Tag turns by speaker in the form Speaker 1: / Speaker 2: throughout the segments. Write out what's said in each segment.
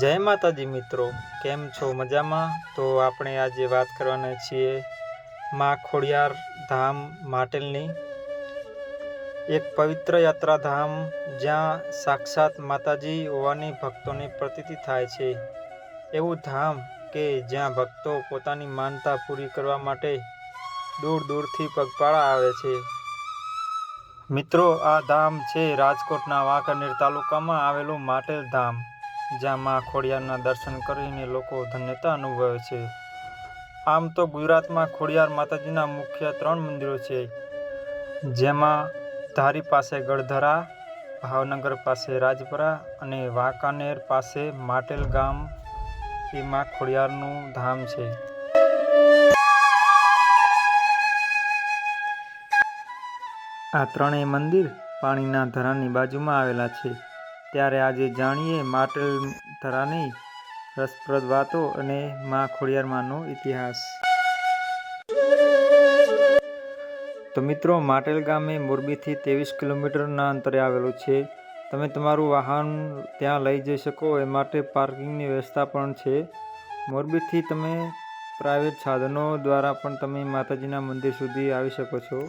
Speaker 1: જય માતાજી મિત્રો, કેમ છો મજામાં? તો આપણે આજે વાત કરવાના છીએ મા ખોડિયાર ધામ માટેલની. એક પવિત્ર યાત્રાધામ જ્યાં સાક્ષાત માતાજી હોવાની ભક્તોની પ્રતીતિ થાય છે. એવું ધામ કે જ્યાં ભક્તો પોતાની માનતા પૂરી કરવા માટે દૂર દૂરથી પગપાળા આવે છે. મિત્રો, આ ધામ છે રાજકોટના વાંકાનેર તાલુકામાં આવેલું માટેલ ધામ. જ્યાં મા ખોડિયારના દર્શન કરીને લોકો ધન્યતા અનુભવે છે. આમ તો ગુજરાતમાં ખોડિયાર માતાજીના મુખ્ય ત્રણ મંદિરો છે. જેમાં ધારી પાસે ગળધરા ભાવનગર પાસે રાજપરા અને વાંકાનેર પાસે માટેલ ગામ એ મા ખોડિયારનું ધામ છે. આ ત્રણેય મંદિર પાણીના ધરાની બાજુમાં આવેલા છે. ત્યારે આજે જાણીએ માટેલ થરાની રસપ્રદ વાતો અને માં ખોડિયારમાંનો ઇતિહાસ. તો મિત્રો માટેલ ગામે મોરબીથી ત્રેવીસ કિલોમીટરના અંતરે આવેલું છે. તમે તમારું વાહન ત્યાં લઈ જઈ શકો, એ માટે પાર્કિંગની વ્યવસ્થા પણ છે. મોરબીથી તમે પ્રાઇવેટ સાધનો દ્વારા પણ તમે માતાજીના મંદિર સુધી આવી શકો છો.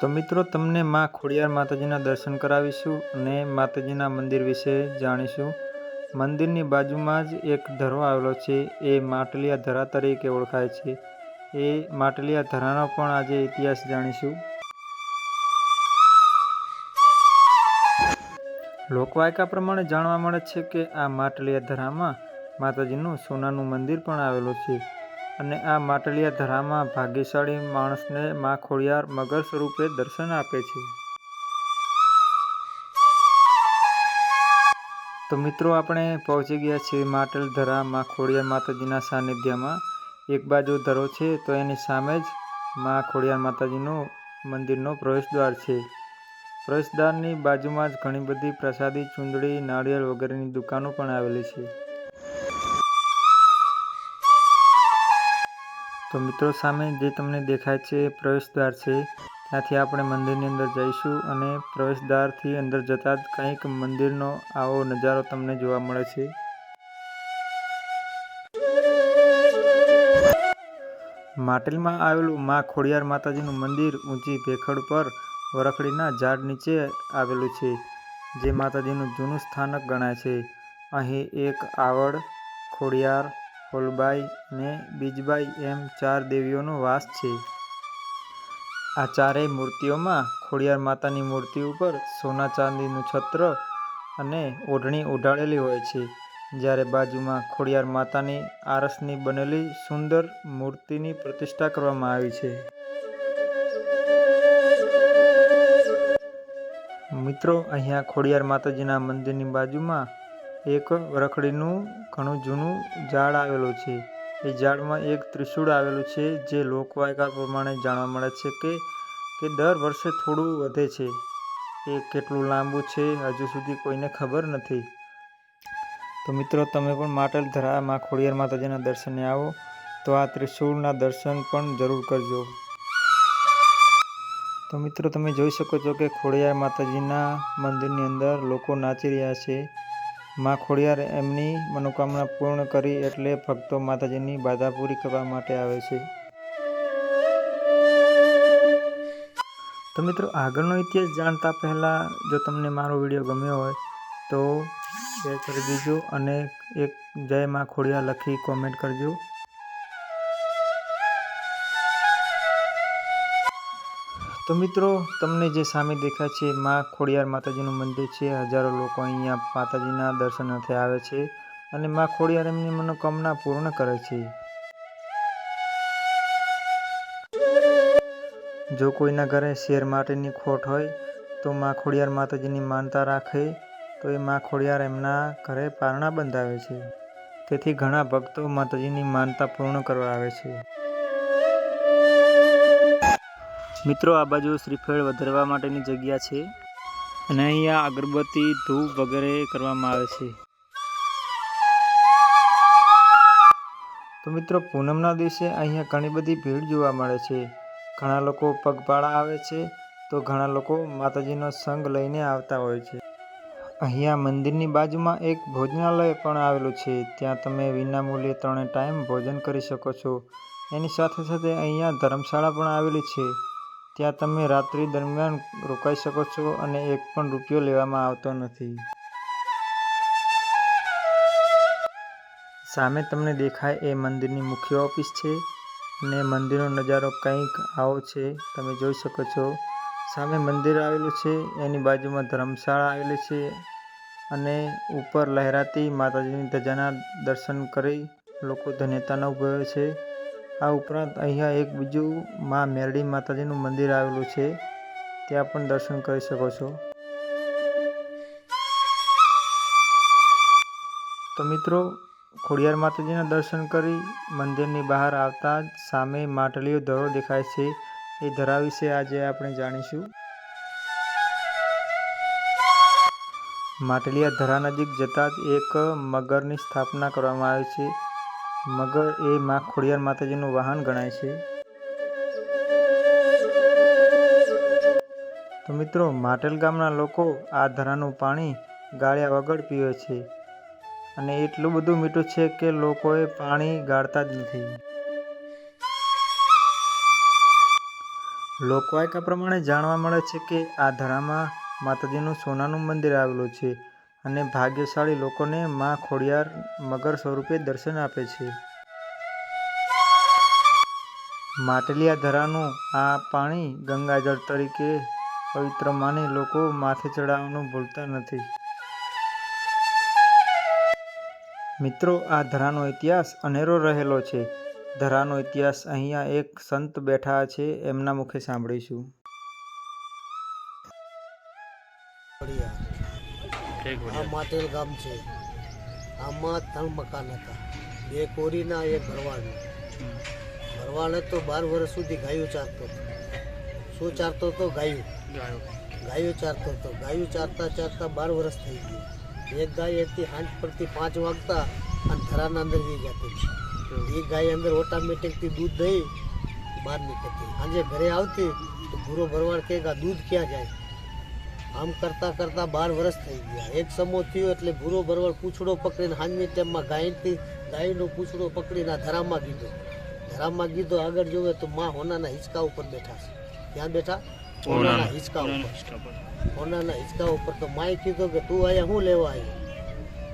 Speaker 1: તો મિત્રો, તમને માં ખોડિયાર માતાજીના દર્શન કરાવીશું અને માતાજીના મંદિર વિશે જાણીશું. મંદિરની બાજુમાં જ એક ધરો આવેલો છે, એ માટલિયા ધરા તરીકે ઓળખાય છે. એ માટલિયા ધરાનો પણ આજે ઇતિહાસ જાણીશું. લોકવાયકા પ્રમાણે જાણવા મળે છે કે આ માટલિયા ધરામાં માતાજીનું સોનાનું મંદિર પણ આવેલું છે. અને આ માટલિયા ધરામાં ભાગ્યશાળી માણસને મા ખોડિયાર મગર સ્વરૂપે દર્શન આપે છે. તો મિત્રો, આપણે પહોંચી ગયા છીએ માટલ ધરા મા ખોડિયાર માતાજીના સાનિધ્યમાં. એક બાજુ ધરો છે, તો એની સામે જ મા ખોડિયાર માતાજીનું મંદિરનો પ્રવેશદ્વાર છે. પ્રવેશદ્વારની બાજુમાં જ ઘણી બધી પ્રસાદી, ચૂંદડી, નાળિયેર વગેરેની દુકાનો પણ આવેલી છે. તો મિત્રો સામે જે તમને દેખાય છે એ પ્રવેશદ્વાર છે. ત્યાંથી આપણે મંદિરની અંદર જઈશું અને પ્રવેશદ્વારથી અંદર જતાં જ કંઈક મંદિરનો આવો નજારો તમને જોવા મળે છે. માટેલમાં આવેલું માં ખોડિયાર માતાજીનું મંદિર ઊંચી ભેખડ પર વરખડીના ઝાડ નીચે આવેલું છે, જે માતાજીનું જૂનું સ્થાનક ગણાય છે. અહીં એક આવડ ખોડિયાર હોલબાઈ ને બીજબાઈ એમ ચાર દેવીઓનો વાસ છે. આ ચારેય મૂર્તિઓમાં ખોડિયાર માતાની મૂર્તિ ઉપર સોના ચાંદીનું છત્ર અને ઓઢણી ઓઢાળેલી હોય છે. જ્યારે બાજુમાં ખોડિયાર માતાની આરસની બનેલી સુંદર મૂર્તિની પ્રતિષ્ઠા કરવામાં આવી છે. મિત્રો, અહીંયા ખોડિયાર માતાજીના મંદિરની બાજુમાં એક રખડીનું ઘણું જૂનું ઝાડ આવેલું છે. એ ઝાડમાં એક ત્રિશૂળ આવેલું છે, જે લોકવાયકા પ્રમાણે જાણવા મળે છે કે કે દર વર્ષે થોડું વધે છે. એ કેટલું લાંબુ છે, હજુ સુધી કોઈને ખબર નથી. તો મિત્રો, તમે પણ માટલ ધરા માં ખોડિયાર માતાજીના દર્શને આવો. તો આ ત્રિશૂળના દર્શન પણ જરૂર કરજો. તો મિત્રો, તમે જોઈ શકો છો કે ખોડિયાર માતાજીના મંદિરની અંદર લોકો નાચી રહ્યા છે. માં ખોડિયાર એમની મનોકામના પૂર્ણ કરી એટલે ભક્તો માતાજીની બાધા પૂરી કરવા માટે આવે છે. તો મિત્રો, આગળનો ઇતિહાસ જાણતા પહેલાં જો તમને મારો વીડિયો ગમ્યો હોય તો શેર કરી દેજો અને એક જય માં ખોડિયા લખી કોમેન્ટ કરજો. તો મિત્રો, તમને જે સામે દેખાય છે, માં ખોડિયાર માતાજીનું મંદિર છે. હજારો લોકો અહીંયા માતાજીના દર્શનાર્થે આવે છે અને માં ખોડિયાર એમની મનોકામના પૂર્ણ કરે છે. જો કોઈના ઘરે શેર માટેની ખોટ હોય, તો માં ખોડિયાર માતાજીની માનતા રાખે, તો એ માં ખોડિયાર એમના ઘરે પારણા બંધાવે છે. તેથી ઘણા ભક્તો માતાજીની માનતા પૂર્ણ કરવા આવે છે. મિત્રો, આ બાજુ શ્રીફળ વધારવા માટેની જગ્યા છે અને અહીંયા અગરબત્તી, ધૂપ વગેરે કરવામાં આવે છે. તો મિત્રો, પૂનમના દિવસે અહીંયા ઘણી બધી ભીડ જોવા મળે છે. ઘણા લોકો પગપાળા આવે છે તો ઘણા લોકો માતાજીનો સંગ લઈને આવતા હોય છે. અહીંયા મંદિરની બાજુમાં એક ભોજનાલય પણ આવેલું છે. ત્યાં તમે વિનામૂલ્યે ત્રણે ટાઈમ ભોજન કરી શકો છો. એની સાથે સાથે અહીંયા ધર્મશાળા પણ આવેલી છે. ત્યાં તમે રાત્રિ દરમિયાન રોકાઈ શકો છો અને એક પણ રૂપિયો લેવામાં આવતો નથી. સામે તમને દેખાય એ મંદિરની મુખ્ય ઓફિસ છે અને મંદિરનો નજારો કંઈક આવો છે, તમે જોઈ શકો છો. સામે મંદિર આવેલું છે, એની બાજુમાં ધર્મશાળા આવેલી છે અને ઉપર લહેરાતી માતાજીની ધજાના દર્શન કરી લોકો ધન્યતાનો ઉભવે છે. આ ઉપરાંત અહીંયા એક બીજું મા મેરડી માતાજીનું મંદિર આવેલું છે. ત્યાં પણ દર્શન કરી શકો છો. તો મિત્રો, ખોડિયાર માતાજીના દર્શન કરી મંદિરની બહાર આવતા જ સામે માટલીઓ ધરો દેખાય છે. એ ધરા વિશે આજે આપણે જાણીશું. માટલીયા ધરા નજીક જતાં જ એક મગરની સ્થાપના કરવામાં આવી છે. મગર એ મા ખોડિયાર માતાજીનું વાહન ગણાય છે. તો મિત્રો, માટેલ ગામના લોકો આ ધરાનું પાણી ગાળ્યા વગર પીવે છે. અને એટલું બધું મીઠું છે કે લોકોએ પાણી ગાળતા જ નથી. લોકવાયકા પ્રમાણે જાણવા મળે છે કે આ ધરામાં માતાજીનું સોનાનું મંદિર આવેલું છે. અને ભાગ્યશાળી લોકોને મા ખોડિયાર મગર સ્વરૂપે દર્શન આપે છે. માટલિયા ધરાનું આ પાણી ગંગાજળ તરીકે પવિત્ર માની લોકો માથે ચડાવવાનું ભૂલતા નથી. મિત્રો, આ ધરાનો ઇતિહાસ અનેરો રહેલો છે. ધરાનો ઇતિહાસ અહીંયા એક સંત બેઠા છે, એમના મુખે સાંભળીશું.
Speaker 2: આ માટેલ ગામ છે. આમાં ત્રણ મકાન હતા. બે કોરીના એક ભરવાડનું. ભરવાડ હતો બાર વર્ષ સુધી ગાયું ચારતો હતો. શું ચારતો હતો? ગાયું. ગાયું. ચારતો હતો. ગાયું ચારતા ચારતા બાર વર્ષ થઈ ગયું. એક ગાય હતી હાંજ પડતી પાંચ વાગતા અને ધરાના અંદર જઈ જતી એ ગાય અંદર ઓટોમેટિકથી દૂધ દઈ બહાર નીકળતી. સાંજે ઘરે આવતી તો ભૂરો ભરવાડ કહે કે આ દૂધ ક્યાં જાય? આમ કરતા કરતા બાર વર્ષ થઈ ગયા. એક સમો થયો એટલે ભૂરો બરવર પૂછડો પકડીને હાંજની ટાઈમમાં ગાયથી ગાયનો પૂછડો પકડીને આ ધરામાં ગીધો ધરામાં ગીધો આગળ જોવે તો માં હોનાના હિંચકા ઉપર બેઠા છે. ક્યાં બેઠા? હોનાના હિંચકા ઉપર. હોનાના હિંચકા ઉપર. તો માએ કીધો કે તું અહીંયા શું લેવા આવ્યો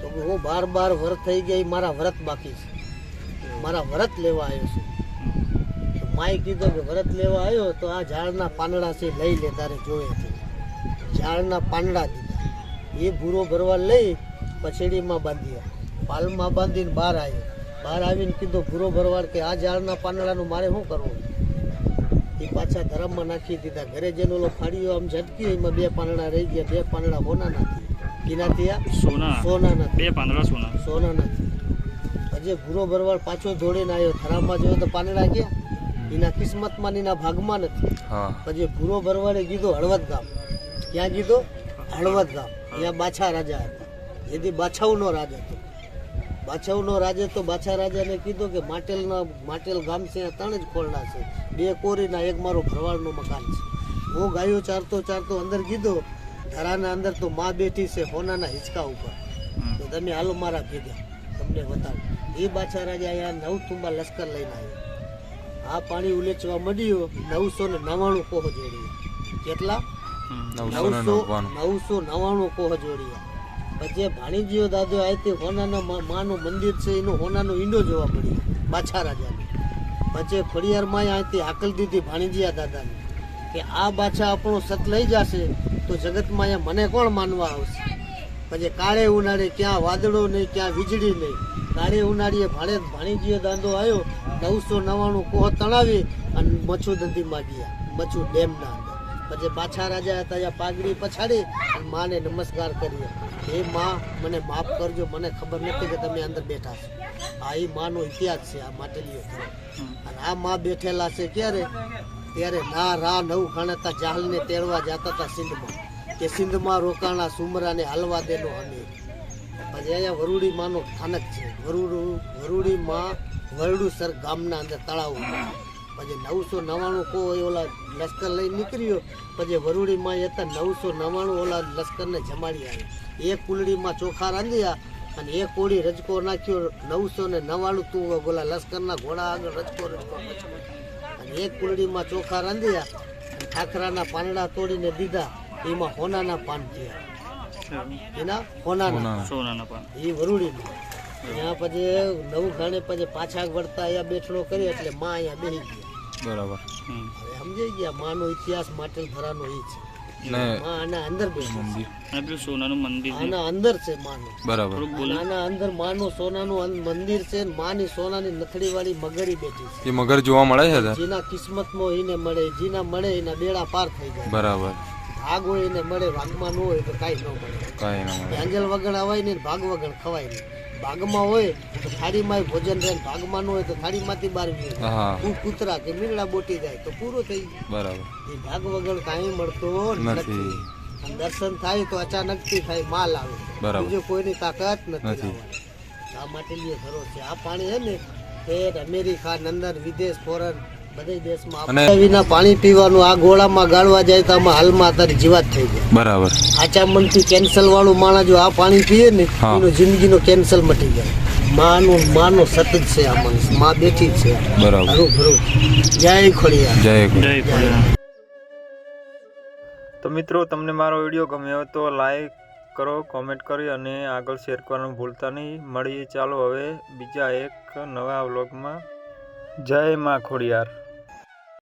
Speaker 2: તો કે હું બાર બાર વ્રત થઈ ગઈ મારા વ્રત બાકી છે. મારા વ્રત લેવા આવ્યો છું. માએ કીધો કે વ્રત લેવા આવ્યો તો આ ઝાડના પાંદડા છે લઈ લે તારે જોયે છે. ઝાડના પાંદડા દીધા. એ ભૂરો ભરવા લઈ પછેડીમાં બાંધ્યા. પાલમાં બાંધીને બહાર આવ્યો. બહાર આવીને કીધું ભૂરો ભરવાડ કે આ ઝાડના પાંદડાનું મારે શું કરવું? એ પાછા ધરમમાં નાખી દીધા. ઘરે જેનો ઓલો ફાડીઓ આમ ઝટકી એમાં બે પાંદડા રહી ગયા. બે પાંદડા હોના નથી કિનાથી આ
Speaker 3: સોના.
Speaker 2: સોના નથી
Speaker 3: બે પાંદડા સોના.
Speaker 2: સોના નથી હજી ભૂરો ભરવાડ પાછો દોડીને આવ્યો. થરામાં જોયો તો પાંદડા ગયા. એના કિસ્મતમાં એના ભાગમાં નથી. પછી ભૂરો ભરવાડે કીધું હળવદ ગામ. ક્યાં કીધો હળવદ ગામ. ત્યાં બાછા રાજા હતા. જેથી બાછાઉનો રાજ હતો. બાછાઉનો રાજા તો બાછા રાજાને કીધું કે માટેલના માટેલ ગામ છે ત્યાં ત્રણ જ ખોરડા છે. બે કોરીના એક મારો ભરવાડનું મકાન છે. હું ગાયો ચારતો ચારતો અંદર કીધો ધરાના અંદર તો માં બેઠી છે હોનાના હિંચકા ઉપર. તો તમે હાલો મારા કીધા તમને બતાવું. એ બાછા રાજા અહીંયા નવ તુંબા લશ્કર લઈને આવ્યો આ પાણી ઉલેચવા મળ્યું નવસો ને નવ્વાણું કોહો જોડ્યા. કેટલા? નવસો નવસો નવ્વાણું. કોહ જોડ્યા પછી ભાણીજીઓ દાદો આયથી હોનાના માનું મંદિર છે એનું હોનાનો ઈંડો જોવા મળ્યો બાછા રાજાને. પછી ખોડિયારમાં અહીંથી હાકલ દીધી ભાણીજીયા દાદાને કે આ બાછા આપણો સત લઈ જશે તો જગતમાં અહીંયા મને કોણ માનવા આવશે? પછી કાળે ઉનાળે ક્યાં વાદળો નહીં ક્યાં વીજળી નહીં. કાળે ઉનાળીએ ભાડે ભાણીજીએ દાંડો આવ્યો નવસો નવ્વાણું કોહ તણાવી અને મચ્છુ નદીમાં ગયા મચ્છુ ડેમના. અંદર પછી રાજા હતા ત્યાં પાઘડી પછાડી માને નમસ્કાર કર્યો એ માં, મને માફ કરજો, મને ખબર નથી કે તમે અંદર બેઠા છો. આ એ માનો ઇતિહાસ છે, આ માટેલીઓ અને આ માં બેઠેલા છે ક્યારે? ત્યારે ના, રા, નવ ખાણતા જાહલને તેડવા જતા હતા સિંધમાં. કે સિંધમાં રોકાણા સુમરાને હાલવા દેનો અમે. પછી અહીંયા વરુડી માનો સ્થાનક છે. વરુડું, વરુડી માં વરડુસર ગામના અંદર તળાવ. પછી નવસો નવ્વાણું કો ઓલા લશ્કર લઈને નીકળ્યો. પછી વરુડીમાં હતા નવસો નવ્વાણું ઓલા લશ્કરને જમાડી આવ્યા એક કુલડીમાં ચોખા રાંધ્યા અને એક કોળી રજકો નાખ્યો. નવસો ને નવ્વાણું તું ઓલા લશ્કરના ઘોડા આગળ રજકો રજકો અને એક કુલડીમાં ચોખા રાંધ્યા અને ઠાકરાના પાંદડા તોડીને દીધા. એમાં હોનાના પાન થયા. એના હોનાના.
Speaker 3: સોનાના પાન.
Speaker 2: એ વરુડીમાં. ત્યાં પછી નવું ઘાણે પછી પાછા વળતા અહીંયા બેઠડો કરી એટલે માં અહીંયા બેસી ગયા.
Speaker 4: બરાબર.
Speaker 2: હવે સમજાઈ ગયા માનો ઇતિહાસ માટેલ ધરાનો એ છે. આના અંદર બેઠી
Speaker 4: મંદિર.
Speaker 3: સોનાનું મંદિર છે.
Speaker 2: આના અંદર છે માનું.
Speaker 4: બરાબર.
Speaker 3: થોડુંક
Speaker 2: અને
Speaker 3: બોલો.
Speaker 2: આના અંદર માનું સોનાનું મંદિર છે માની સોનાની નથડી વાળી મગરી બેઠી છે.
Speaker 4: એ મગર જોવા મળે છે
Speaker 2: જેના કિસ્મતમાં એને મળે જેના મળે એના બેડા પાર થઈ જાય.
Speaker 4: બરાબર.
Speaker 2: ભાગ હોય એને મળે ભાગમાં ન હોય તો કાંઈ ન મળે.
Speaker 4: કાંઈ ના મળે.
Speaker 2: આંજલ વગર નહીં ને ભાગ વગર ખવાય નહીં. ભાગમાં હોય તો થાળીમાં ભોજન રહે ભાગમાં ન હોય તો થાળીમાંથી બહાર વીએ કૂતરા કે મીંગડા બોટી જાય તો પૂરું થઈ
Speaker 4: બરાબર.
Speaker 2: એ ભાગ વગર કાંઈ મળતો
Speaker 4: નથી.
Speaker 2: દર્શન થાય તો અચાનકથી થાય માલ આવે.
Speaker 4: બરાબર.
Speaker 2: બીજું કોઈની તાકાત નથી. આ માટે લીએ ઘરો છે આ પાણી છે ને એ અમેરિકા નંદર વિદેશ ફોરેન બધે દેશમાં
Speaker 4: અને-
Speaker 2: વિના પાણી પીવાનું આ ગોળામાં ગાળવા જાય તો આમાં હાલમાં અત્યારે જીવાત થઈ જાય.
Speaker 4: બરાબર.
Speaker 2: આચા મનથી કેન્સલ વાળું માણસ જો આ પાણી પીએ ને એનો જિંદગીનો કેન્સલ મટી જાય. માનું માનો સતત છે આ માણસમાં બેઠી છે.
Speaker 4: બરાબર.
Speaker 2: જય ખોડિયા
Speaker 4: જય
Speaker 3: ખોડિયા
Speaker 1: તો મિત્રો તમને મારો વીડિયો ગમ્યો હોય તો લાઈક કરો કોમેન્ટ કરી અને આગળ શેર કરવાનું ભૂલતા નહીં. મળીએ ચાલો હવે બીજા એક નવા વ્લોગમાં. જય માં ખોડિયાર.